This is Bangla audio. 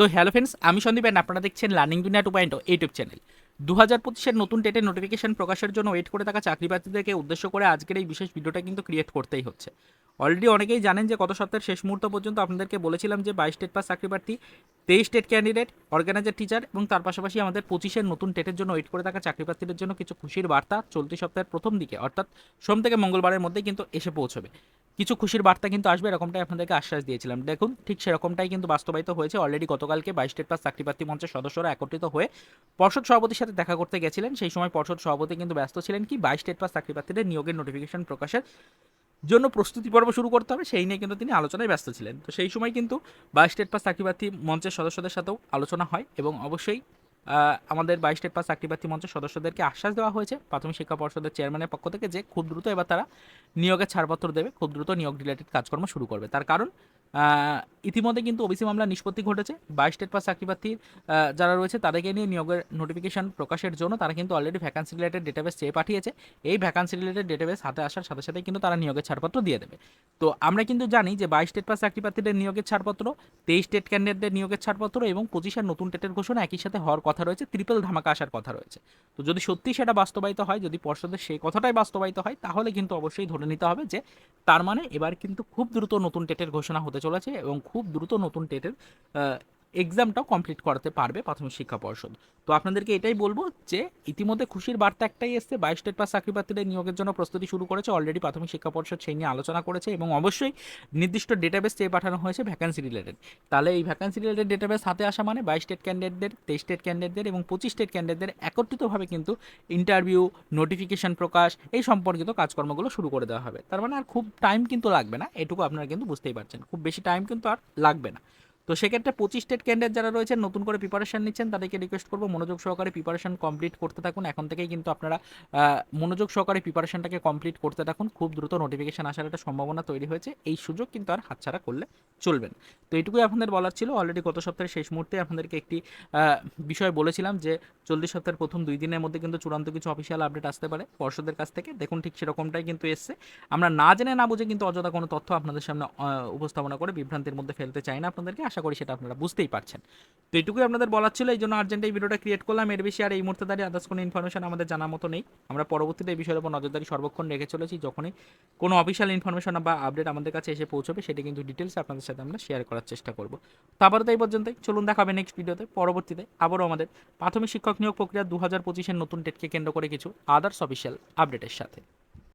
তো হ্যালো ফ্রেন্ডস আমি সন্দীপ and আপনারা দেখছেন লার্নিং দুনিয়া টু পয়েন্ট ইউটিউব চ্যানেল দু হাজার পঁচিশের নতুন টেটের নোটিফিকেশন প্রকাশের জন্য ওয়েট করে থাকা চাকরি প্রার্থীদেরকে উদ্দেশ্য করে আজকের এই বিশেষ ভিডিওটা কিন্তু ক্রিয়েট করতেই হচ্ছে। অলরেডি অনেকেই জানেন যে গত সপ্তাহের শেষ মুহূর্ত পর্যন্ত আপনাদেরকে বলেছিলাম যে বাইশ টেট পাস চাকরি প্রার্থী তেইশ টেট ক্যান্ডিডেট অর্গানাইজার টিচার এবং তার পাশাপাশি আমাদের পঁচিশের নতুন টেটের জন্য ওয়েট করে থাকা চাকরি প্রার্থীদের জন্য কিছু খুশির বার্তা চলতি সপ্তাহের প্রথম দিকে, অর্থাৎ সোম থেকে মঙ্গলবারের মধ্যে কিন্তু এসে পৌঁছবে। কিছু খুশির বার্তা কিন্তু আসবে, এরকমটাই আপনাদেরকে আশ্বাস দিয়েছিলাম। দেখুন, ঠিক সেরকমটাই কিন্তু বাস্তবায়িত হয়েছে। অলরেডি গতকালকে বাইশ স্টেট পাস চাকরি প্রার্থী মঞ্চের সদস্যরা একত্রিত হয়ে পর্ষদ সভাপতির সাথে দেখা করতে গেছিলেন। সেই সময় পর্ষদ সভাপতি কিন্তু ব্যস্ত ছিলেন কি, বাইশ স্টেট পাস চাকরি প্রার্থীদের নিয়োগের নোটিফিকেশন প্রকাশের জন্য প্রস্তুতি পর্ব শুরু করতে হবে। সেই নিয়ে কিন্তু তিনি আলোচনায় ব্যস্ত ছিলেন। তো সেই সময় কিন্তু বাইশ স্টেট পাস চাকরি প্রার্থী মঞ্চের সদস্যদের সাথেও আলোচনা হয় এবং অবশ্যই আমাদের বাইশ স্টেট পাস চাকরি প্রার্থী মঞ্চের সদস্যদেরকে আশ্বাস দেওয়া হয়েছে। প্রাথমিক শিক্ষা পর্ষদের চেয়ারম্যানের পক্ষ থেকে যে খুব দ্রুত এবার তারা নিয়োগের ছাড়পত্র দেবে, খুব দ্রুত নিয়োগ রিলেটেড কাজকর্ম শুরু করবে। তার কারণ ইতিমধ্যে কিন্তু ওবিসি মামলা নিষ্পত্তি ঘটেছে। বাইশ স্টেট পাস চাকরি প্রার্থীর যারা রয়েছে তাদেরকে নিয়ে নিয়োগের নোটিফিকেশন প্রকাশের জন্য তারা কিন্তু অলরেডি ভ্যাকান্সি রিলেটেড ডেটাবেস চেয়ে পাঠিয়েছে। এই ভ্যাকান্সি রিলেটেড ডেটাবেস হাতে আসার সাথে সাথে কিন্তু তারা নিয়োগের ছাড়পত্র দিয়ে দেবে। তো আমরা কিন্তু জানি যে বাইশ স্টেট পাস চাকরি প্রার্থীদের নিয়োগের ছাড়পত্র, তেইশ স্টেট ক্যান্ডিডেটদের নিয়োগের ছাড়পত্র এবং পঁচিশের নতুন টেটের ঘোষণা একই সাথে হওয়ার কথা রয়েছে ত্রিপল ধামাকা আসার কথা রয়েছে। তো যদি সত্যি সেটা বাস্তবায়িত হয়, যদি পর্ষদের সেই কথাটাই বাস্তবায়িত হয়, তাহলে কিন্তু অবশ্যই ধরে নিতে হবে যে তার মানে এবার কিন্তু খুব দ্রুত নতুন টেটের ঘোষণা হতে চলেছে এবং খুব দ্রুত নতুন টেটের এক্সামটাও কমপ্লিট করাতে পারবে প্রাথমিক শিক্ষা পর্ষদ। তো আপনাদেরকে এটাই বলব যে, ইতিমধ্যে খুশির বার্তা একটাই এসছে, বাইশ স্টেট পাস চাকরি প্রার্থীদের নিয়োগের জন্য প্রস্তুতি শুরু করেছে অলরেডি প্রাথমিক শিক্ষা পর্ষদ সেই নিয়ে আলোচনা করেছে এবং অবশ্যই নির্দিষ্ট ডেটাবেস চেয়ে পাঠানো হয়েছে ভ্যাকান্সি রিলেটেড তাহলে এই ভ্যাকান্সি রিলেটেড ডেটাবেস হাতে আসা মানে বাইশ স্টেট ক্যান্ডিডেটদের তেইশ স্টেট ক্যান্ডিডেটদের এবং পঁচিশ স্টেট ক্যান্ডিডেটদের একত্রিতভাবে কিন্তু ইন্টারভিউ নোটিফিকেশন প্রকাশ এই সম্পর্কিত কাজকর্মগুলো শুরু করে দেওয়া হবে। তার মানে আর খুব টাইম কিন্তু লাগবে না, এটুকু আপনারা কিন্তু বুঝতেই পারছেন। খুব বেশি টাইম কিন্তু আর লাগবে না। তো সেক্ষেত্রে পঁচিশ স্টেট ক্যান্ডিডেট যারা রয়েছেন, নতুন করে প্রিপারেশন নিচ্ছেন, তাদেরকে রিকোয়েস্ট করব। মনোযোগ সহকারে প্রিপারেশন কমপ্লিট করতে থাকুন। এখন থেকেই কিন্তু আপনারা মনোযোগ সহকারে প্রিপারেশনটাকে কমপ্লিট করতে থাকুন। খুব দ্রুত নোটিফিকেশন আসার একটা সম্ভাবনা তৈরি হয়েছে। এই সুযোগ কিন্তু আর হাতছাড়া করলে চলবেন। তো এটুকুই আপনাদের বলার ছিল। অলরেডি গত সপ্তাহের শেষ মুহূর্তে আপনাদেরকে একটি বিষয় বলেছিলাম যে, চল্লিশ সপ্তাহের প্রথম দুই দিনের মধ্যে কিন্তু চূড়ান্ত কিছু অফিসিয়াল আপডেট আসতে পারে পর্ষদের কাছ থেকে। দেখুন ঠিক সেরকমটাই কিন্তু এসছে। আমরা না জেনে না বুঝে কিন্তু অযথা কোনো তথ্য আপনাদের সামনে উপস্থাপনা করে বিভ্রান্তির মধ্যে ফেলতে চাই না আপনাদেরকে। আশা করি সেটা আপনারা বুঝতেই পারছেন। তো এইটুকুই আপনাদের বলার ছিল এই জন্য আর্জেন্ট এই ভিডিওটা ক্রিয়েট করলাম। এর বেশি আর এই মুহূর্তে দাঁড়িয়ে আদার্স কোনো ইনফরমেশন আমাদের জানার মতো নেই। আমরা পরবর্তীতে এই বিষয়ের উপর নজরদারি সর্বক্ষণ রেখে চলেছি। যখনই কোনো অফিসিয়াল ইনফরমেশন বা আপডেট আমাদের কাছে এসে পৌঁছবে, সেটা কিন্তু ডিটেলস আপনাদের সাথে আমরা শেয়ার করার চেষ্টা করব। তো আপাতত এই পর্যন্তই। চলুন দেখাবে নেক্সট ভিডিওতে পরবর্তীতে আবারও আমাদের প্রাথমিক শিক্ষক নিয়োগ প্রক্রিয়া দু হাজার পঁচিশের নতুন টেটকে কেন্দ্র করে কিছু আদার্স অফিসিয়াল আপডেটের সাথে।